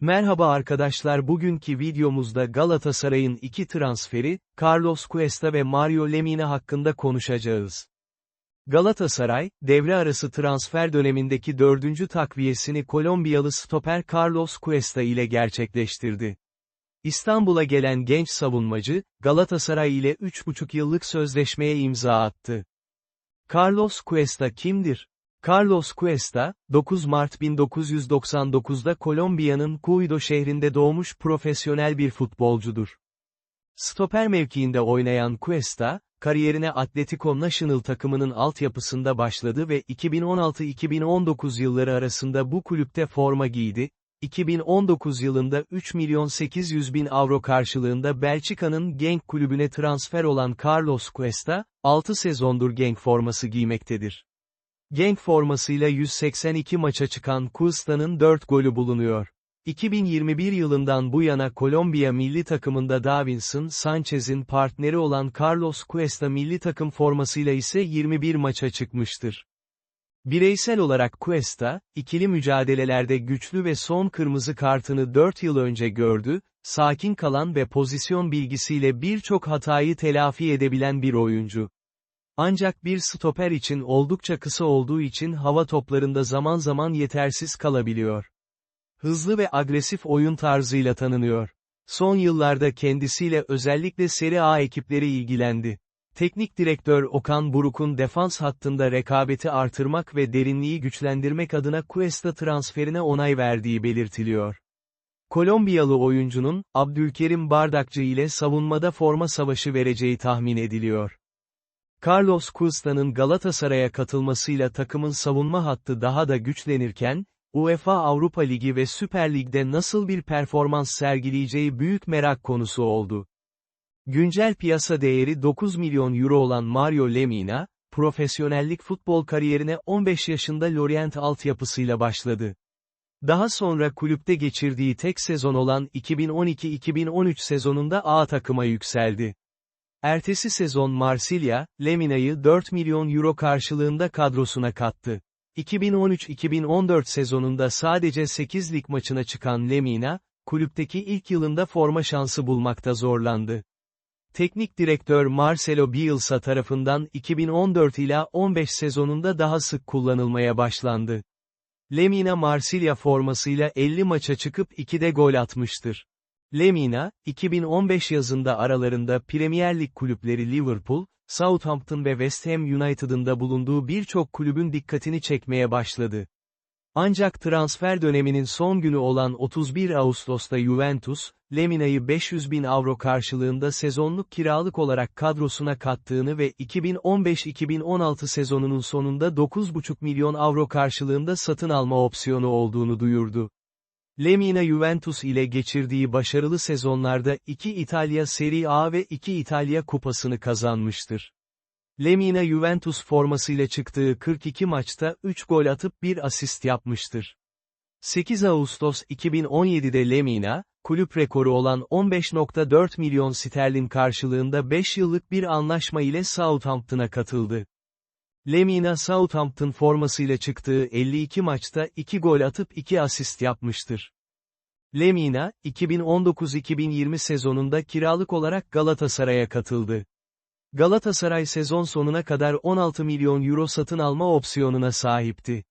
Merhaba arkadaşlar bugünkü videomuzda Galatasaray'ın iki transferi, Carlos Cuesta ve Mario Lemina hakkında konuşacağız. Galatasaray, devre arası transfer dönemindeki dördüncü takviyesini Kolombiyalı stoper Carlos Cuesta ile gerçekleştirdi. İstanbul'a gelen genç savunmacı, Galatasaray ile 3,5 yıllık sözleşmeye imza attı. Carlos Cuesta kimdir? Carlos Cuesta, 9 Mart 1999'da Kolombiya'nın Cuido şehrinde doğmuş profesyonel bir futbolcudur. Stoper mevkiinde oynayan Cuesta, kariyerine Atletico Nacional takımının altyapısında başladı ve 2016-2019 yılları arasında bu kulüpte forma giydi, 2019 yılında 3 milyon 800 bin avro karşılığında Belçika'nın Genk kulübüne transfer olan Carlos Cuesta, 6 sezondur Genk forması giymektedir. Genk formasıyla 182 maça çıkan Cuesta'nın 4 golü bulunuyor. 2021 yılından bu yana Kolombiya milli takımında Davinson Sanchez'in partneri olan Carlos Cuesta milli takım formasıyla ise 21 maça çıkmıştır. Bireysel olarak Cuesta, ikili mücadelelerde güçlü ve son kırmızı kartını 4 yıl önce gördü, sakin kalan ve pozisyon bilgisiyle birçok hatayı telafi edebilen bir oyuncu. Ancak bir stoper için oldukça kısa olduğu için hava toplarında zaman zaman yetersiz kalabiliyor. Hızlı ve agresif oyun tarzıyla tanınıyor. Son yıllarda kendisiyle özellikle Serie A ekipleri ilgilendi. Teknik direktör Okan Buruk'un defans hattında rekabeti artırmak ve derinliği güçlendirmek adına Cuesta transferine onay verdiği belirtiliyor. Kolombiyalı oyuncunun, Abdülkerim Bardakçı ile savunmada forma savaşı vereceği tahmin ediliyor. Carlos Cuesta'nın Galatasaray'a katılmasıyla takımın savunma hattı daha da güçlenirken, UEFA Avrupa Ligi ve Süper Lig'de nasıl bir performans sergileyeceği büyük merak konusu oldu. Güncel piyasa değeri 9 milyon euro olan Mario Lemina, profesyonellik futbol kariyerine 15 yaşında Lorient altyapısıyla başladı. Daha sonra kulüpte geçirdiği tek sezon olan 2012-2013 sezonunda A takıma yükseldi. Ertesi sezon Marsilya, Lemina'yı 4 milyon euro karşılığında kadrosuna kattı. 2013-2014 sezonunda sadece 8 lig maçına çıkan Lemina, kulüpteki ilk yılında forma şansı bulmakta zorlandı. Teknik direktör Marcelo Bielsa tarafından 2014 ila 15 sezonunda daha sık kullanılmaya başlandı. Lemina Marsilya formasıyla 50 maça çıkıp 2'de gol atmıştır. Lemina, 2015 yazında aralarında Premier Lig kulüpleri Liverpool, Southampton ve West Ham United'ın da bulunduğu birçok kulübün dikkatini çekmeye başladı. Ancak transfer döneminin son günü olan 31 Ağustos'ta Juventus, Lemina'yı 500 bin avro karşılığında sezonluk kiralık olarak kadrosuna kattığını ve 2015-2016 sezonunun sonunda 9,5 milyon avro karşılığında satın alma opsiyonu olduğunu duyurdu. Lemina Juventus ile geçirdiği başarılı sezonlarda 2 İtalya Serie A ve 2 İtalya Kupasını kazanmıştır. Lemina Juventus formasıyla çıktığı 42 maçta 3 gol atıp 1 asist yapmıştır. 8 Ağustos 2017'de Lemina, kulüp rekoru olan 15.4 milyon sterlin karşılığında 5 yıllık bir anlaşma ile Southampton'a katıldı. Lemina Southampton formasıyla çıktığı 52 maçta 2 gol atıp 2 asist yapmıştır. Lemina, 2019-2020 sezonunda kiralık olarak Galatasaray'a katıldı. Galatasaray sezon sonuna kadar 16 milyon euro satın alma opsiyonuna sahipti.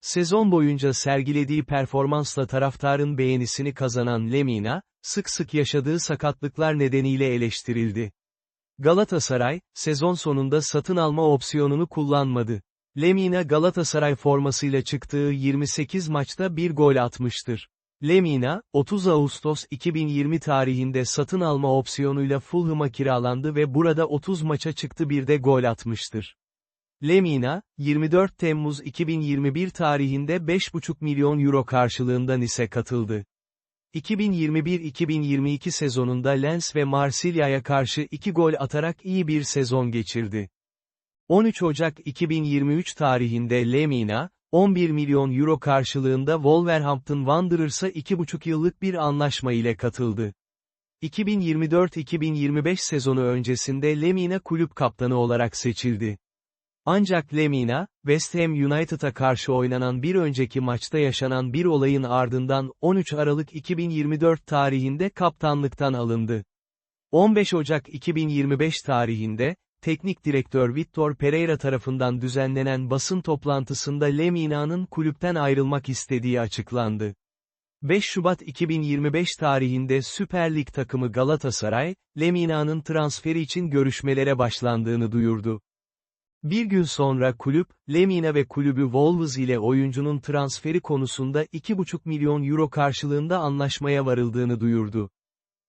Sezon boyunca sergilediği performansla taraftarın beğenisini kazanan Lemina, sık sık yaşadığı sakatlıklar nedeniyle eleştirildi. Galatasaray, sezon sonunda satın alma opsiyonunu kullanmadı. Lemina Galatasaray formasıyla çıktığı 28 maçta bir gol atmıştır. Lemina, 30 Ağustos 2020 tarihinde satın alma opsiyonuyla Fulham'a kiralandı ve burada 30 maça çıktı bir de gol atmıştır. Lemina, 24 Temmuz 2021 tarihinde 5,5 milyon euro karşılığında Nice katıldı. 2021-2022 sezonunda Lens ve Marsilya'ya karşı 2 gol atarak iyi bir sezon geçirdi. 13 Ocak 2023 tarihinde Lemina, 11 milyon euro karşılığında Wolverhampton Wanderers'a 2,5 yıllık bir anlaşma ile katıldı. 2024-2025 sezonu öncesinde Lemina kulüp kaptanı olarak seçildi. Ancak Lemina, West Ham United'a karşı oynanan bir önceki maçta yaşanan bir olayın ardından 13 Aralık 2024 tarihinde kaptanlıktan alındı. 15 Ocak 2025 tarihinde, teknik direktör Victor Pereira tarafından düzenlenen basın toplantısında Lemina'nın kulüpten ayrılmak istediği açıklandı. 5 Şubat 2025 tarihinde Süper Lig takımı Galatasaray, Lemina'nın transferi için görüşmelere başlandığını duyurdu. Bir gün sonra kulüp, Lemina ve kulübü Wolves ile oyuncunun transferi konusunda 2,5 milyon euro karşılığında anlaşmaya varıldığını duyurdu.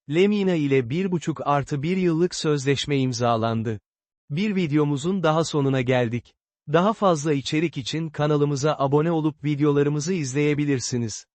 Lemina ile 1,5 artı 1 yıllık sözleşme imzalandı. Bir videomuzun daha sonuna geldik. Daha fazla içerik için kanalımıza abone olup videolarımızı izleyebilirsiniz.